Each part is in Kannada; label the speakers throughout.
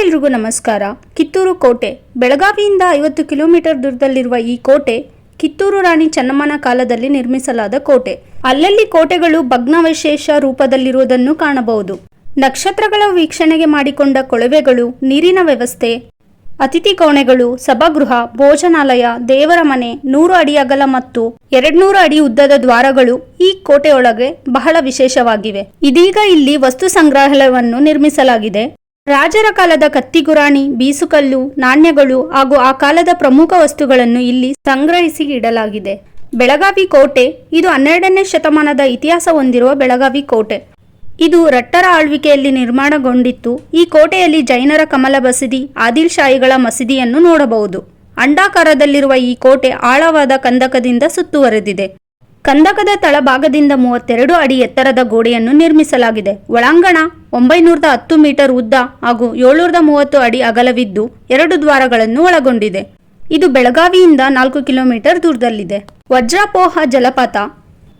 Speaker 1: ಎಲ್ರಿಗೂ ನಮಸ್ಕಾರ. ಕಿತ್ತೂರು ಕೋಟೆ. ಬೆಳಗಾವಿಯಿಂದ ಐವತ್ತು ಕಿಲೋಮೀಟರ್ ದೂರದಲ್ಲಿರುವ ಈ ಕೋಟೆ ಕಿತ್ತೂರು ರಾಣಿ ಚೆನ್ನಮ್ಮನ ಕಾಲದಲ್ಲಿ ನಿರ್ಮಿಸಲಾದ ಕೋಟೆ. ಅಲ್ಲಲ್ಲಿ ಕೋಟೆಗಳು ಭಗ್ನಾವಶೇಷ ರೂಪದಲ್ಲಿರುವುದನ್ನು ಕಾಣಬಹುದು. ನಕ್ಷತ್ರಗಳ ವೀಕ್ಷಣೆಗೆ ಮಾಡಿಕೊಂಡ ಕೊಳವೆಗಳು, ನೀರಿನ ವ್ಯವಸ್ಥೆ, ಅತಿಥಿ ಕೋಣೆಗಳು, ಸಭಾಗೃಹ, ಭೋಜನಾಲಯ, ದೇವರ ಮನೆ, ನೂರು ಅಡಿ ಅಗಲ ಮತ್ತು ಎರಡ್ನೂರು ಅಡಿ ಉದ್ದದ ದ್ವಾರಗಳು ಈ ಕೋಟೆಯೊಳಗೆ ಬಹಳ ವಿಶೇಷವಾಗಿವೆ. ಇದೀಗ ಇಲ್ಲಿ ವಸ್ತು ಸಂಗ್ರಹಾಲಯವನ್ನು ನಿರ್ಮಿಸಲಾಗಿದೆ. ರಾಜರ ಕಾಲದ ಕತ್ತಿಗುರಾಣಿ, ಬೀಸುಕಲ್ಲು, ನಾಣ್ಯಗಳು ಹಾಗೂ ಆ ಕಾಲದ ಪ್ರಮುಖ ವಸ್ತುಗಳನ್ನು ಇಲ್ಲಿ ಸಂಗ್ರಹಿಸಿ ಇಡಲಾಗಿದೆ. ಬೆಳಗಾವಿ ಕೋಟೆ, ಇದು ಹನ್ನೆರಡನೇ ಶತಮಾನದ ಇತಿಹಾಸ ಹೊಂದಿರುವ ಬೆಳಗಾವಿ ಕೋಟೆ. ಇದು ರಟ್ಟರ ಆಳ್ವಿಕೆಯಲ್ಲಿ ನಿರ್ಮಾಣಗೊಂಡಿತ್ತು. ಈ ಕೋಟೆಯಲ್ಲಿ ಜೈನರ ಕಮಲ ಬಸದಿ ಆದಿಲ್ ಶಾಹಿಗಳ ಮಸೀದಿಯನ್ನು ನೋಡಬಹುದು. ಅಂಡಾಕಾರದಲ್ಲಿರುವ ಈ ಕೋಟೆ ಆಳವಾದ ಕಂದಕದಿಂದ ಸುತ್ತುವರೆದಿದೆ. ಕಂದಕದ ತಳಭಾಗದಿಂದ ಮೂವತ್ತೆರಡು ಅಡಿ ಎತ್ತರದ ಗೋಡೆಯನ್ನು ನಿರ್ಮಿಸಲಾಗಿದೆ. ಒಳಾಂಗಣ ಒಂಬೈನೂರದ ಹತ್ತು ಮೀಟರ್ ಉದ್ದ ಹಾಗೂ ಏಳ್ನೂರದ ಮೂವತ್ತು ಅಡಿ ಅಗಲವಿದ್ದು ಎರಡು ದ್ವಾರಗಳನ್ನು ಒಳಗೊಂಡಿದೆ. ಇದು ಬೆಳಗಾವಿಯಿಂದ ನಾಲ್ಕು ಕಿಲೋಮೀಟರ್ ದೂರದಲ್ಲಿದೆ. ವಜ್ರಪೋಹ ಜಲಪಾತ.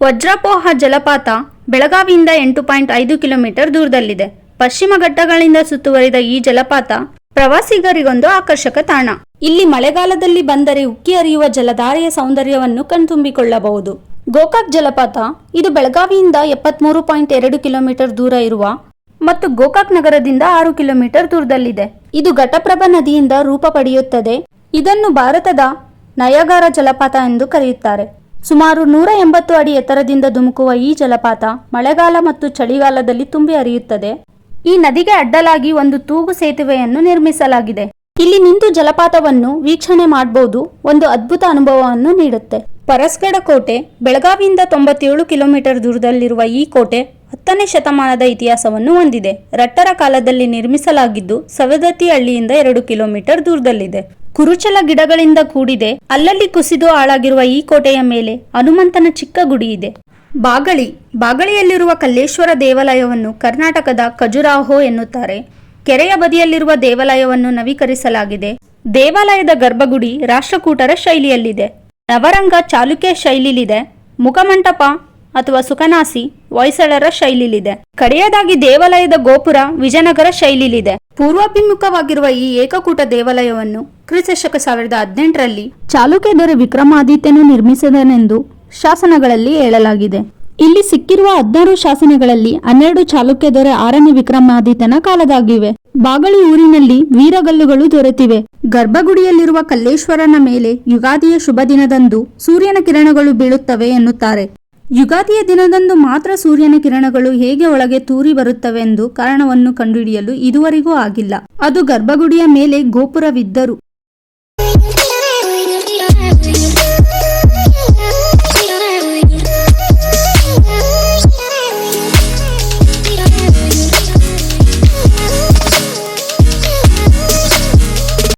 Speaker 1: ವಜ್ರಪೋಹ ಜಲಪಾತ ಬೆಳಗಾವಿಯಿಂದ ಎಂಟು ಪಾಯಿಂಟ್ ಐದು ಕಿಲೋಮೀಟರ್ ದೂರದಲ್ಲಿದೆ. ಪಶ್ಚಿಮ ಘಟ್ಟಗಳಿಂದ ಸುತ್ತುವರಿದ ಈ ಜಲಪಾತ ಪ್ರವಾಸಿಗರಿಗೊಂದು ಆಕರ್ಷಕ ತಾಣ. ಇಲ್ಲಿ ಮಳೆಗಾಲದಲ್ಲಿ ಬಂದರೆ ಉಕ್ಕಿ ಹರಿಯುವ ಜಲಧಾರೆಯ ಸೌಂದರ್ಯವನ್ನು ಕಣ್ತುಂಬಿಕೊಳ್ಳಬಹುದು. ಗೋಕಾಕ್ ಜಲಪಾತ. ಇದು ಬೆಳಗಾವಿಯಿಂದ ಎಪ್ಪತ್ಮೂರು ಪಾಯಿಂಟ್ ಎರಡು ಕಿಲೋಮೀಟರ್ ದೂರ ಇರುವ ಮತ್ತು ಗೋಕಾಕ್ ನಗರದಿಂದ ಆರು ಕಿಲೋಮೀಟರ್ ದೂರದಲ್ಲಿದೆ. ಇದು ಘಟಪ್ರಭಾ ನದಿಯಿಂದ ರೂಪ ಪಡೆಯುತ್ತದೆ. ಇದನ್ನು ಭಾರತದ ನಯಗಾರ ಜಲಪಾತ ಎಂದು ಕರೆಯುತ್ತಾರೆ. ಸುಮಾರು ನೂರ ಎಂಬತ್ತು ಅಡಿ ಎತ್ತರದಿಂದ ಧುಮುಕುವ ಈ ಜಲಪಾತ ಮಳೆಗಾಲ ಮತ್ತು ಚಳಿಗಾಲದಲ್ಲಿ ತುಂಬಿ ಹರಿಯುತ್ತದೆ. ಈ ನದಿಗೆ ಅಡ್ಡಲಾಗಿ ಒಂದು ತೂಗು ಸೇತುವೆಯನ್ನು ನಿರ್ಮಿಸಲಾಗಿದೆ. ಇಲ್ಲಿ ನಿಂತು ಜಲಪಾತವನ್ನು ವೀಕ್ಷಣೆ ಮಾಡಬಹುದು ಒಂದು ಅದ್ಭುತ ಅನುಭವವನ್ನು ನೀಡುತ್ತೆ. ಪರಸ್ಗಡ ಕೋಟೆ, ಬೆಳಗಾವಿಯಿಂದ ತೊಂಬತ್ತೇಳು ಕಿಲೋಮೀಟರ್ ದೂರದಲ್ಲಿರುವ ಈ ಕೋಟೆ ಹತ್ತನೇ ಶತಮಾನದ ಇತಿಹಾಸವನ್ನು ಹೊಂದಿದೆ. ರಟ್ಟರ ಕಾಲದಲ್ಲಿ ನಿರ್ಮಿಸಲಾಗಿದ್ದು ಸವದತ್ತಿ ಹಳ್ಳಿಯಿಂದ ಎರಡು ಕಿಲೋಮೀಟರ್ ದೂರದಲ್ಲಿದೆ. ಕುರುಚಲ ಗಿಡಗಳಿಂದ ಕೂಡಿದೆ. ಅಲ್ಲಲ್ಲಿ ಕುಸಿದು ಹಾಳಾಗಿರುವ ಈ ಕೋಟೆಯ ಮೇಲೆ ಹನುಮಂತನ ಚಿಕ್ಕ ಗುಡಿ ಇದೆ. ಬಾಗಳಿ. ಬಾಗಳಿಯಲ್ಲಿರುವ ಕಲ್ಲೇಶ್ವರ ದೇವಾಲಯವನ್ನು ಕರ್ನಾಟಕದ ಖಜುರಾಹೋ ಎನ್ನುತ್ತಾರೆ. ಕೆರೆಯ ಬದಿಯಲ್ಲಿರುವ ದೇವಾಲಯವನ್ನು ನವೀಕರಿಸಲಾಗಿದೆ. ದೇವಾಲಯದ ಗರ್ಭಗುಡಿ ರಾಷ್ಟ್ರಕೂಟರ ಶೈಲಿಯಲ್ಲಿದೆ. ನವರಂಗ ಚಾಲುಕ್ಯ ಶೈಲಿಲಿದೆ. ಮುಖಮಂಟಪ ಅಥವಾ ಸುಖನಾಸಿ ಹೊಯ್ಸಳರ ಶೈಲಿಲಿದೆ. ಕಡೆಯದಾಗಿ ದೇವಾಲಯದ ಗೋಪುರ ವಿಜಯನಗರ ಶೈಲಿಲಿದೆ. ಪೂರ್ವಾಭಿಮುಖವಾಗಿರುವ ಈ ಏಕಕೂಟ ದೇವಾಲಯವನ್ನು ಕ್ರಿಸ್ತಶಕ ಸಾವಿರದ ಹದಿನೆಂಟರಲ್ಲಿ ಚಾಲುಕ್ಯ ದೊರೆ ವಿಕ್ರಮಾದಿತ್ಯನು ನಿರ್ಮಿಸಿದನೆಂದು ಶಾಸನಗಳಲ್ಲಿ ಹೇಳಲಾಗಿದೆ. ಇಲ್ಲಿ ಸಿಕ್ಕಿರುವ ಹದಿನಾರು ಶಾಸನಗಳಲ್ಲಿ ಹನ್ನೆರಡು ಚಾಲುಕ್ಯ ದೊರೆ ಆರನೇ ವಿಕ್ರಮಾದಿತ್ಯನ ಕಾಲದಾಗಿವೆ. ಬಾಗಳಿ ಊರಿನಲ್ಲಿ ವೀರಗಲ್ಲುಗಳು ದೊರೆತಿವೆ. ಗರ್ಭಗುಡಿಯಲ್ಲಿರುವ ಕಲ್ಲೇಶ್ವರನ ಮೇಲೆ ಯುಗಾದಿಯ ಶುಭ ದಿನದಂದು ಸೂರ್ಯನ ಕಿರಣಗಳು ಬೀಳುತ್ತವೆ ಎನ್ನುತ್ತಾರೆ. ಯುಗಾದಿಯ ದಿನದಂದು ಮಾತ್ರ ಸೂರ್ಯನ ಕಿರಣಗಳು ಹೇಗೆ ಒಳಗೆ ತೂರಿ ಬರುತ್ತವೆಂದು ಕಾರಣವನ್ನು ಕಂಡುಹಿಡಿಯಲು ಇದುವರೆಗೂ ಆಗಿಲ್ಲ. ಅದು ಗರ್ಭಗುಡಿಯ ಮೇಲೆ ಗೋಪುರವಿದ್ದರೂ.